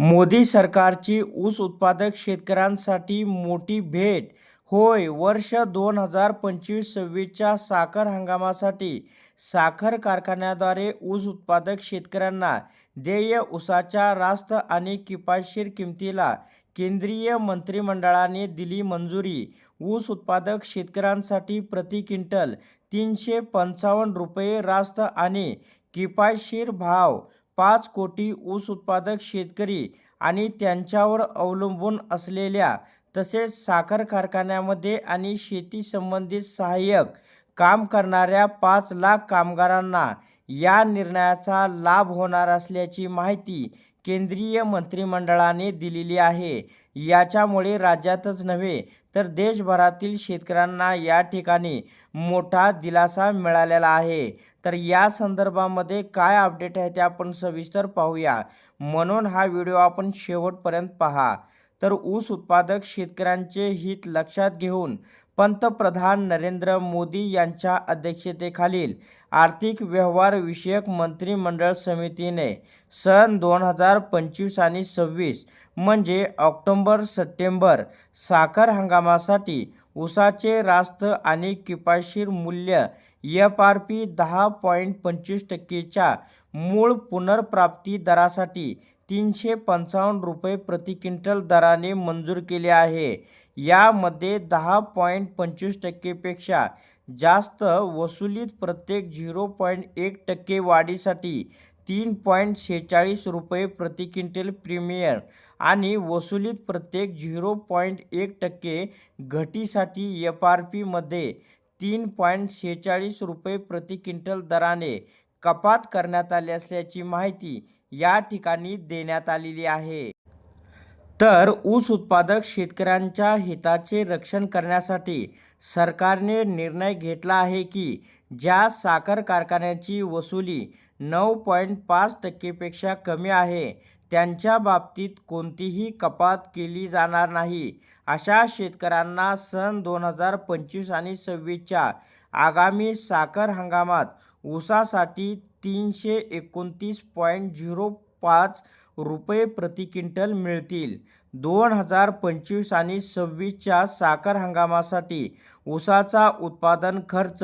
मोदी सरकारची ऊस उत्पादक शेतकऱ्यांसाठी मोठी भेट. होय वर्ष दोन हजार पंचवीस सव्वीसच्या साखर हंगामासाठी साखर कारखान्याद्वारे ऊस उत्पादक शेतकऱ्यांना देय ऊसाच्या रास्त आणि किफायतशीर किमतीला केंद्रीय मंत्रिमंडळाने दिली मंजुरी. ऊस उत्पादक शेतकऱ्यांसाठी प्रति क्विंटल तीनशे पंचावन्न रुपये रास्त आणि किफायतशीर भाव पाच कोटी ऊस उत्पादक शेतकरी आणि त्यांच्यावर अवलंबून असलेल्या तसेच साखर कारखान्यामध्ये आणि शेती संबंधित सहाय्यक काम करणाऱ्या पाच लाख कामगारांना या निर्णयाचा लाभ होणार असल्याची माहिती केंद्रीय मंत्रिमंडळाने दिलेली आहे. याच्यामुळे राज्यातच नव्हे तर देशभरातील शेतकऱ्यांना या ठिकाणी मोठा दिलासा मिळालेला आहे. तर या संदर्भामध्ये काय अपडेट आहे ते आपण सविस्तर पाहूया. म्हणून हा व्हिडिओ आपण शेवटपर्यंत पहा. तर ऊस उत्पादक शेतकऱ्यांचे हित लक्षात घेऊन पंतप्रधान नरेंद्र मोदी यांच्या अध्यक्षतेखालील आर्थिक व्यवहार विषयक मंत्रिमंडळ समितीने सन दोन हजार पंचवीस आणि सव्वीस म्हणजे ऑक्टोंबर सप्टेंबर साखर हंगामासाठी उसाचे रास्त आणि किपाशीर मूल्य एफ आर पी दहा पॉईंट पंचवीस टक्केच्या मूळ पुनर्प्राप्ती दरासाठी तीनशे पंचावन्न रुपये प्रति क्विंटल दराने मंजूर केले आहे. यामध्ये दहा पॉईंट पंचवीस टक्केपेक्षा जास्त वसुलीत प्रत्येक झिरो पॉईंट एक टक्के वाढीसाठी तीन पॉईंट शेहेचाळीस रुपये प्रति क्विंटल प्रीमियर आणि वसुलीत प्रत्येक झिरो पॉईंट एक टक्के घटीसाठी एफ आर पीमध्ये तीन पॉईंट शेहेचाळीस रुपये प्रति क्विंटल दराने कपात करण्यात आली असल्याची माहिती या ठिकाणी देण्यात आलेली आहे. तर ऊस उत्पादक शेतकऱ्यांच्या हिताचे रक्षण करण्यासाठी सरकारने निर्णय घेतला आहे की ज्या साखर कारखान्याची वसुली नऊ पॉईंट पाच टक्केपेक्षा कमी आहे त्यांच्या बाबतीत कोणतीही कपात केली जाणार नाही. अशा शेतकऱ्यांना सन दोन हजार पंचवीस आणि सव्वीसच्या आगामी साखर हंगामात ऊसासाठी तीनशे एकोणतीस पॉईंट झिरो पाच रुपये प्रति क्विंटल मिळतील. दोन हजार पंचवीस आणि सव्वीसच्या साखर हंगामासाठी ऊसाचा उत्पादन खर्च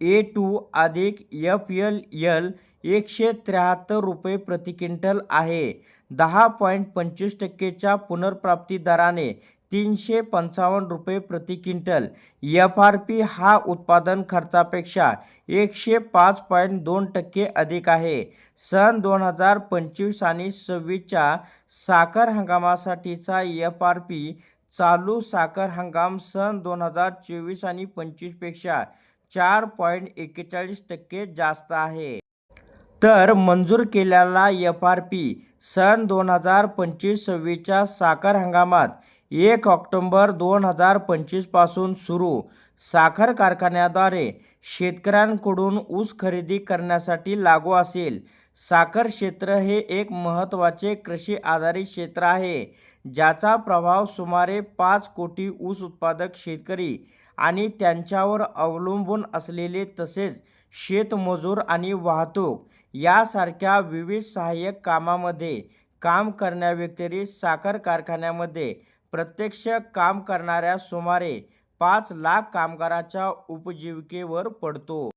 ए टू अधिक एफ एल यल एकशे त्र्याहत्तर रुपये प्रति क्विंटल आहे. दहा पॉईंट पंचवीस टक्केच्या पुनर्प्राप्ती दराने तीनशे पंचावन्न रुपये प्रति क्विंटल. एफ आर पी हा उत्पादन खर्चापेक्षा एकशे पाच पॉईंट दोन टक्के अधिक आहे. सन दोन हजार पंचवीस आणि सव्वीसच्या साखर हंगामासाठीचा एफ आर पी चालू साखर हंगाम सन दोन हजार चोवीस आणि पंचवीसपेक्षा चार पॉईंट एक्केचाळीस टक्के जास्त आहे. तर मंजूर केलेला एफ आर पी सन दोन हजार पंचवीस सव्वीसच्या साखर हंगामात एक ऑक्टोंबर दोन हजार पंचवीसपासून सुरू. साखर कारखान्याद्वारे शेतकऱ्यांकडून ऊस खरेदी करण्यासाठी लागू असेल. साखर क्षेत्र हे एक महत्त्वाचे कृषी आधारित क्षेत्र आहे ज्याचा प्रभाव सुमारे पाच कोटी ऊस उत्पादक शेतकरी आणि त्यांच्यावर अवलंबून असलेले तसेच शेतमजूर आणि वाहतूक यासारख्या विविध सहाय्यक कामामध्ये काम करण्याव्यतिरिक्त साखर कारखान्यामध्ये प्रत्यक्ष काम करणाऱ्या सुमारे पाच लाख कामगाराच्या उपजीविकेवर पडतो.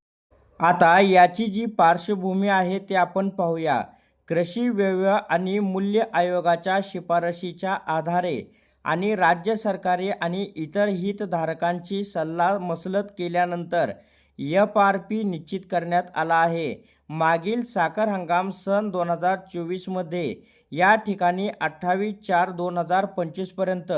आता याची जी पार्श्वभूमी आहे ते आपण पाहूया. कृषी व्यय आणि मूल्य आयोगाच्या शिफारशीच्या आधारे आणि राज्य सरकारे आणि इतर हितधारकांची सल्लामसलत केल्यानंतर एफ आर पी निश्चित करण्यात आला आहे. मागील साखर हंगाम सन दोन हजार चोवीसमध्ये या ठिकाणी अठ्ठावीस चार दोन हजार पंचवीसपर्यंत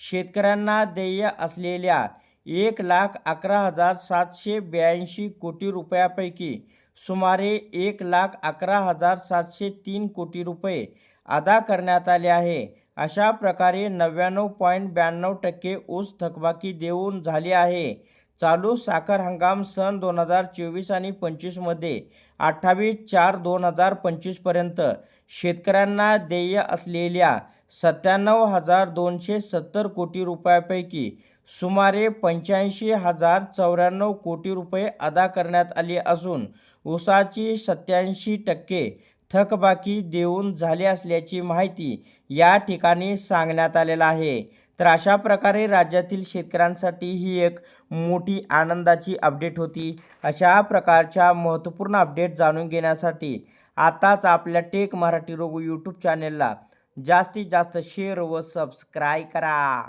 शेतकऱ्यांना देय असलेल्या एक लाख अकरा हजार सातशे ब्याऐंशी कोटी रुपयापैकी सुमारे एक लाख अकरा हजार सातशे तीन कोटी रुपये अदा करण्यात आले आहे. अशा प्रकारे नव्याण्णव पॉईंट ब्याण्णव टक्के ऊस थकबाकी देऊन झाली आहे. चालू साखर हंगाम सन दोन हजार चोवीस आणि पंचवीसमध्ये अठ्ठावीस चार दोन हजार पंचवीसपर्यंत शेतकऱ्यांना देय असलेल्या सत्त्याण्णव हजार दोनशे सत्तर कोटी रुपयापैकी सुमारे पंच्याऐंशी हजार चौऱ्याण्णव कोटी रुपये अदा करण्यात आले असून ऊसाची सत्याऐंशी टक्के थकबाकी देऊन झाली असल्याची माहिती या ठिकाणी सांगण्यात आलेलं आहे. तर अशा प्रकारे राज्यातील शेतकऱ्यांसाठी ही एक मोठी आनंदाची अपडेट होती. अशा प्रकारच्या महत्त्वपूर्ण अपडेट जाणून घेण्यासाठी आताच आपल्या टेक मराठी रोग यूट्यूब चॅनेलला जास्तीत जास्त शेअर व सबस्क्राईब करा.